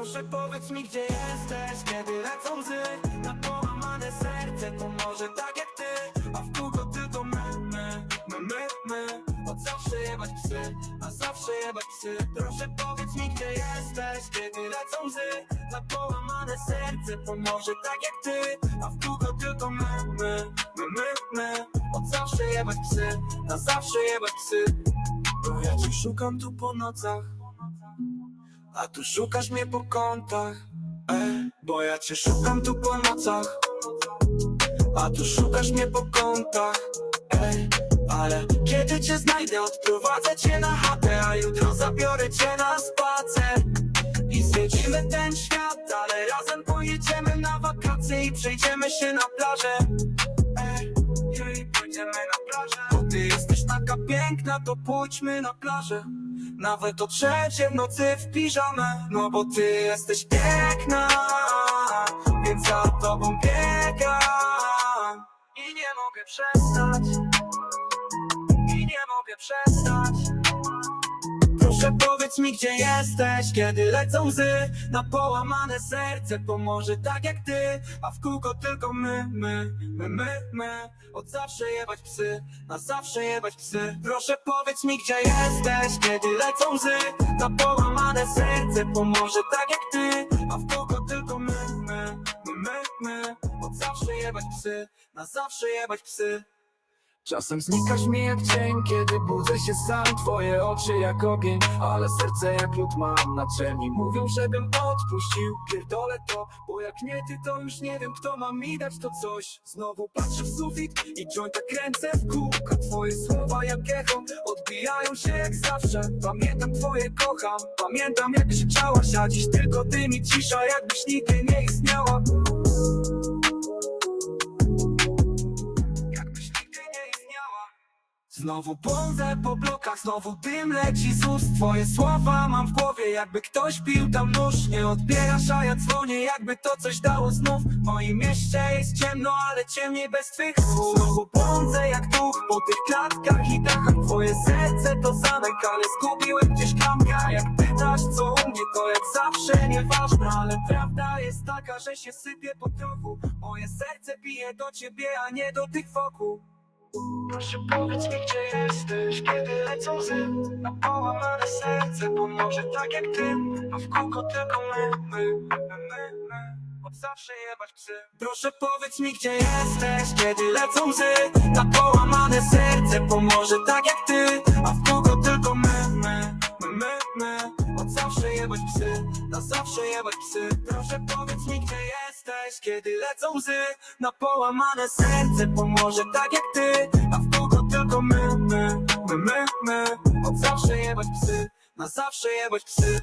Proszę powiedz mi gdzie jesteś, kiedy lecą łzy? Na połamane serce, to może tak jak ty. A w kółko tylko my, my, my, my, my. Od zawsze jebać psy, a zawsze jebać psy. Proszę powiedz mi gdzie jesteś, kiedy lecą łzy? Na połamane serce, to może tak jak ty. A w kółko tylko my, my, my, my, my. Od zawsze jebać psy, na zawsze jebać psy. Bo ja cię szukam tu po nocach a tu szukasz mnie po kątach Ej, bo ja cię szukam tu po nocach. A tu szukasz mnie po kątach Ej, ale kiedy cię znajdę odprowadzę cię na chatę A jutro zabiorę cię na spacer. I zwiedzimy ten świat, ale razem pojedziemy na wakacje I przejdziemy się na plażę. Ej, pójdziemy na plażę. Bo ty jesteś taka piękna, to pójdźmy na plażę nawet o trzeciej w nocy w piżamę. No bo ty jesteś piękna Więc za tobą biegam. I nie mogę przestać. I nie mogę przestać Proszę powiedz mi gdzie jesteś, kiedy lecą łzy Na połamane serce pomoże tak jak ty. A w kółko tylko my, my, my, my, my. Od zawsze jebać psy, na zawsze jebać psy. Proszę powiedz mi gdzie jesteś, kiedy lecą łzy Na połamane serce pomoże tak jak ty. A w kółko tylko my, my, my, my, my. Od zawsze jebać psy, na zawsze jebać psy Czasem znikasz mi jak cień, kiedy budzę się sam. Twoje oczy jak ogień, ale serce jak lód mam Naczelni mówią, żebym odpuścił Pierdolę to, bo jak nie ty, to już nie wiem Kto ma mi dać to coś. Znowu patrzę w sufit i jointa kręcę w kółko. Twoje słowa jak echo, odbijają się jak zawsze. Pamiętam twoje kocham, pamiętam jak krzyczałaś A dziś tylko ty mi cisza, jakbyś nigdy nie istniała Znowu błądzę po blokach, znowu dym leci z ust. Twoje słowa mam w głowie, jakby ktoś pił tam nóż. Nie odbierasz, a ja dzwonię, jakby to coś dało znów. W moim mieście jest ciemno, ale ciemniej bez Twych słów. Znowu błądzę jak duch po tych klatkach i dachach. Twoje serce to zamek, ale zgubiłem gdzieś klamkę. Jak pytasz co u mnie, to jak zawsze nieważne. Ale prawda jest taka, że się sypie po trochu Moje serce bije do ciebie, a nie do tych wokół Proszę powiedz mi gdzie jesteś, kiedy lecą łzy Na połamane serce, bo może tak jak ty. A w kółko tylko my, my, my, my, my. Od zawsze jebać psy. Proszę powiedz mi gdzie jesteś, kiedy lecą łzy Na połamane serce, bo może tak jak ty. A w kółko tylko my, my, my, my, my. Od zawsze jebać psy, na zawsze jebać psy. Proszę powiedz mi gdzie jesteś, kiedy lecą łzy Na połamane serce, pomoże tak jak ty. A w kółko tylko my, my, my, my, my. Od zawsze jebać psy, na zawsze jebać psy